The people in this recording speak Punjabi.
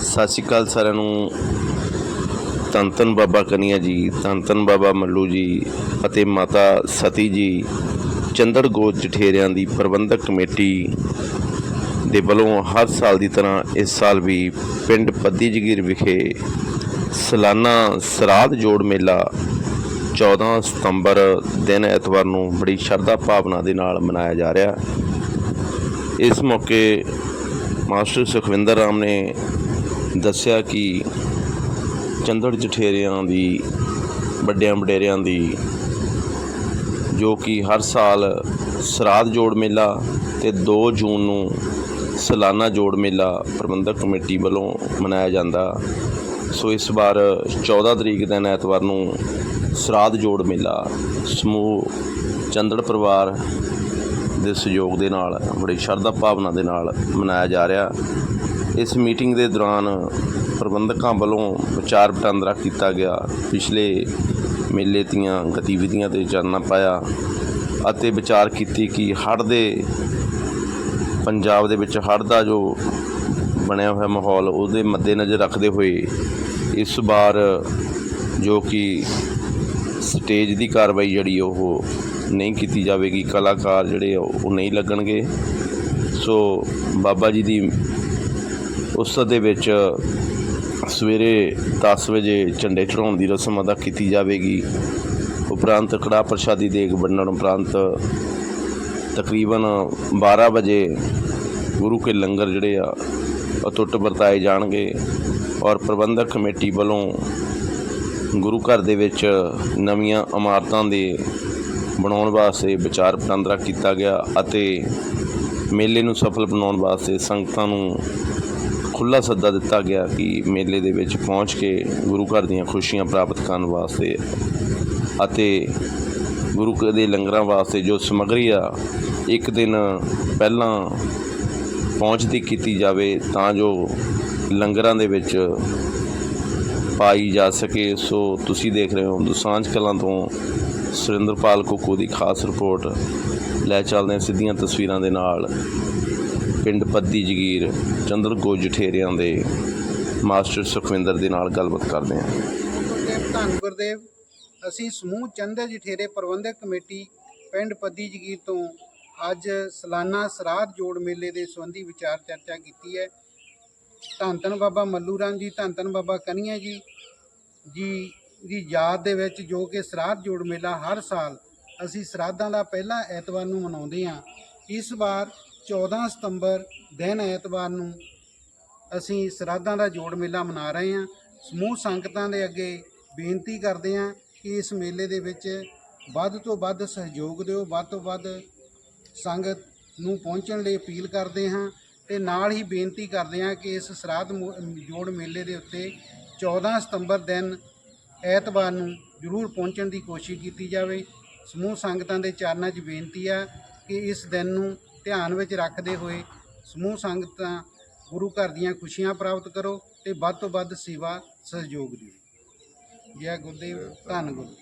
ਸਤਿ ਸ਼੍ਰੀ ਅਕਾਲ ਸਾਰਿਆਂ ਨੂੰ। ਧੰਨ ਧੰਨ ਬਾਬਾ ਕਨੀਆ ਜੀ ਧੰਨ ਧੰਨ ਬਾਬਾ ਮੱਲੂ ਜੀ ਅਤੇ ਮਾਤਾ ਸਤੀ ਜੀ ਚੰਦੜ ਗੋਜ ਜਠੇਰਿਆਂ ਦੀ ਪ੍ਰਬੰਧਕ ਕਮੇਟੀ ਦੇ ਵੱਲੋਂ ਹਰ ਸਾਲ ਦੀ ਤਰ੍ਹਾਂ ਇਸ ਸਾਲ ਵੀ ਪਿੰਡ ਪੱਦੀ ਜਗੀਰ ਵਿਖੇ ਸਾਲਾਨਾ ਸਰਾਧ ਜੋੜ ਮੇਲਾ 14 ਸਤੰਬਰ ਦਿਨ ਐਤਵਾਰ ਨੂੰ ਬੜੀ ਸ਼ਰਧਾ ਭਾਵਨਾ ਦੇ ਨਾਲ ਮਨਾਇਆ ਜਾ ਰਿਹਾ। ਇਸ ਮੌਕੇ ਮਾਸਟਰ ਸੁਖਵਿੰਦਰ ਰਾਮ ਨੇ ਦੱਸਿਆ ਕਿ ਚੰਦੜ ਜਠੇਰਿਆਂ ਦੀ, ਵੱਡਿਆਂ ਵਡੇਰਿਆਂ ਦੀ, ਜੋ ਕਿ ਹਰ ਸਾਲ ਸਰਾਧ ਜੋੜ ਮੇਲਾ ਤੇ 2 ਜੂਨ ਨੂੰ ਸਾਲਾਨਾ ਜੋੜ ਮੇਲਾ ਪ੍ਰਬੰਧਕ ਕਮੇਟੀ ਵੱਲੋਂ ਮਨਾਇਆ ਜਾਂਦਾ। ਸੋ ਇਸ ਵਾਰ 14 ਤਰੀਕ ਦਿਨ ਐਤਵਾਰ ਨੂੰ ਸਰਾਧ ਜੋੜ ਮੇਲਾ, ਸਮੂਹ ਚੰਦੜ ਪਰਿਵਾਰ ਦੇ ਸਹਿਯੋਗ ਦੇ ਨਾਲ, ਬੜੀ ਸ਼ਰਧਾ ਭਾਵਨਾ ਦੇ ਨਾਲ ਮਨਾਇਆ ਜਾ ਰਿਹਾ। ਇਸ ਮੀਟਿੰਗ ਦੇ ਦੌਰਾਨ ਪ੍ਰਬੰਧਕਾਂ ਵੱਲੋਂ ਵਿਚਾਰ ਵਟਾਂਦਰਾ ਕੀਤਾ ਗਿਆ। ਪਿਛਲੇ ਮੇਲੇ ਦੀਆਂ ਗਤੀਵਿਧੀਆਂ ਤੇ ਚਾਨਣਾ ਪਾਇਆ ਅਤੇ ਵਿਚਾਰ ਕੀਤੀ ਕਿ ਹੜ੍ਹ ਦੇ, ਪੰਜਾਬ ਦੇ ਵਿੱਚ ਹੜ੍ਹ ਦਾ ਜੋ ਬਣਿਆ ਹੋਇਆ ਮਾਹੌਲ, ਉਹਦੇ ਮੱਦੇਨਜ਼ਰ ਰੱਖਦੇ ਹੋਏ ਇਸ ਵਾਰ ਜੋ ਕਿ ਸਟੇਜ ਦੀ ਕਾਰਵਾਈ ਜਿਹੜੀ ਉਹ ਨਹੀਂ ਕੀਤੀ ਜਾਵੇਗੀ, ਕਲਾਕਾਰ ਜਿਹੜੇ ਆ, ਉਹ ਨਹੀਂ ਲੱਗਣਗੇ। ਸੋ ਬਾਬਾ ਜੀ ਦੀ ਉਸਤ ਦੇ ਵਿੱਚ ਸਵੇਰੇ 10 ਵਜੇ ਝੰਡੇ ਚੜਾਉਣ ਦੀ ਰਸਮ ਅਦਾ ਕੀਤੀ ਜਾਵੇਗੀ। ਉਪਰੰਤ ਕੜਾ ਪ੍ਰਸ਼ਾਦੀ ਦੇਗ ਵੰਡਣ ਉਪਰੰਤ ਤਕਰੀਬਨ 12 ਵਜੇ ਗੁਰੂ ਕੇ ਲੰਗਰ ਜਿਹੜੇ ਆ, ਅਟੁੱਟ ਵਰਤਾਏ ਜਾਣਗੇ ਔਰ ਪ੍ਰਬੰਧਕ ਕਮੇਟੀ ਵੱਲੋਂ ਗੁਰੂ ਘਰ ਦੇ ਵਿੱਚ ਨਵੀਆਂ ਇਮਾਰਤਾਂ ਦੇ ਬਣਾਉਣ ਵਾਸਤੇ ਵਿਚਾਰ ਵਟਾਂਦਰਾ ਕੀਤਾ ਗਿਆ ਅਤੇ ਮੇਲੇ ਨੂੰ ਸਫਲ ਬਣਾਉਣ ਵਾਸਤੇ ਸੰਗਤਾਂ ਨੂੰ ਖੁੱਲਾ ਸੱਦਾ ਦਿੱਤਾ ਗਿਆ ਕਿ ਮੇਲੇ ਦੇ ਵਿੱਚ ਪਹੁੰਚ ਕੇ ਗੁਰੂ ਘਰ ਦੀਆਂ ਖੁਸ਼ੀਆਂ ਪ੍ਰਾਪਤ ਕਰਨ ਵਾਸਤੇ ਅਤੇ ਗੁਰੂ ਘਰ ਦੇ ਲੰਗਰਾਂ ਵਾਸਤੇ ਜੋ ਸਮੱਗਰੀ ਆ, ਇੱਕ ਦਿਨ ਪਹਿਲਾਂ ਪਹੁੰਚਦੀ ਕੀਤੀ ਜਾਵੇ ਤਾਂ ਜੋ ਲੰਗਰਾਂ ਦੇ ਵਿੱਚ ਪਾਈ ਜਾ ਸਕੇ। ਸੋ ਤੁਸੀਂ ਦੇਖ ਰਹੇ ਹੋ, ਦੁਸਾਂਝ ਕਲਾਂ ਤੋਂ ਸੁਰਿੰਦਰਪਾਲ ਕੁੱਕੂ ਦੀ ਖਾਸ ਰਿਪੋਰਟ। ਲੈ ਚੱਲਦੇ ਹਾਂ ਸਿੱਧੀਆਂ ਤਸਵੀਰਾਂ ਦੇ ਨਾਲ। ਪਿੰਡ ਪੱਦੀ ਜਗੀਰ, ਚੰਦਰ ਗੋਜ ਜਠੇਰਿਆਂ ਦੇ ਮਾਸਟਰ ਸੁਖਵਿੰਦਰ ਦੇ ਨਾਲ ਗੱਲਬਾਤ ਕਰਦੇ ਹਾਂ। ਗੁਰਦੇਵ ਧੰਨ ਗੁਰਦੇਵ, ਅਸੀਂ ਸਮੂਹ ਚੰਦਰ ਜਠੇਰੇ ਪ੍ਰਬੰਧਕ ਕਮੇਟੀ ਪਿੰਡ ਪੱਦੀ ਜਗੀਰ ਤੋਂ ਅੱਜ ਸਾਲਾਨਾ ਸਰਾਧ ਜੋੜ ਮੇਲੇ ਦੇ ਸੰਬੰਧੀ ਵਿਚਾਰ ਚਰਚਾ ਕੀਤੀ ਹੈ। ਧੰਨ ਧੰਨ ਬਾਬਾ ਮੱਲੂ ਰਾਮ ਜੀ, ਧੰਨ ਧੰਨ ਬਾਬਾ ਕਨੀਆ ਜੀ। ਜੀ ਦੀ ਯਾਦ ਦੇ ਵਿੱਚ ਜੋ ਕਿ ਸਰਾਧ ਜੋੜ ਮੇਲਾ ਹਰ ਸਾਲ ਅਸੀਂ ਸਰਾਧਾਂ ਦਾ ਪਹਿਲਾ ਐਤਵਾਰ ਨੂੰ ਮਨਾਉਂਦੇ ਹਾਂ। ਇਸ ਵਾਰ 14 ਸਤੰਬਰ ਦਿਨ ਐਤਵਾਰ ਨੂੰ ਅਸੀਂ ਸਰਾਧਾਂ ਦਾ ਜੋੜ ਮੇਲਾ ਮਨਾ ਰਹੇ ਹਾਂ। ਸਮੂਹ ਸੰਗਤਾਂ ਦੇ ਅੱਗੇ ਬੇਨਤੀ ਕਰਦੇ ਹਾਂ ਕਿ ਇਸ ਮੇਲੇ ਦੇ ਵਿੱਚ ਵੱਧ ਤੋਂ ਵੱਧ ਸਹਿਯੋਗ ਦਿਓ। ਵੱਧ ਤੋਂ ਵੱਧ ਸੰਗਤ ਨੂੰ ਪਹੁੰਚਣ ਲਈ ਅਪੀਲ ਕਰਦੇ ਹਾਂ ਤੇ ਨਾਲ ਹੀ ਬੇਨਤੀ ਕਰਦੇ ਹਾਂ ਕਿ ਇਸ ਸਰਾਧ ਮੋ- ਜੋੜ ਮੇਲੇ ਦੇ ਉੱਤੇ 14 ਸਤੰਬਰ ਦਿਨ ਐਤਵਾਰ ਨੂੰ ਜ਼ਰੂਰ ਪਹੁੰਚਣ ਦੀ ਕੋਸ਼ਿਸ਼ ਕੀਤੀ ਜਾਵੇ। ਸਮੂਹ ਸੰਗਤਾਂ ਦੇ ਚਰਨਾਂ 'ਚ ਬੇਨਤੀ ਆ ਕਿ ਇਸ ਦਿਨ ਨੂੰ ਧਿਆਨ ਵਿੱਚ ਰੱਖਦੇ ਹੋਏ ਸਮੂਹ ਸੰਗਤਾਂ ਗੁਰੂ ਘਰ ਦੀਆਂ ਖੁਸ਼ੀਆਂ ਪ੍ਰਾਪਤ ਕਰੋ ਤੇ ਵੱਧ ਤੋਂ ਵੱਧ ਸੇਵਾ ਸਹਿਯੋਗ ਦਿਓ। ਜੈ ਗੁਰਦੇਵ, ਧੰਨ ਗੁਰੂ।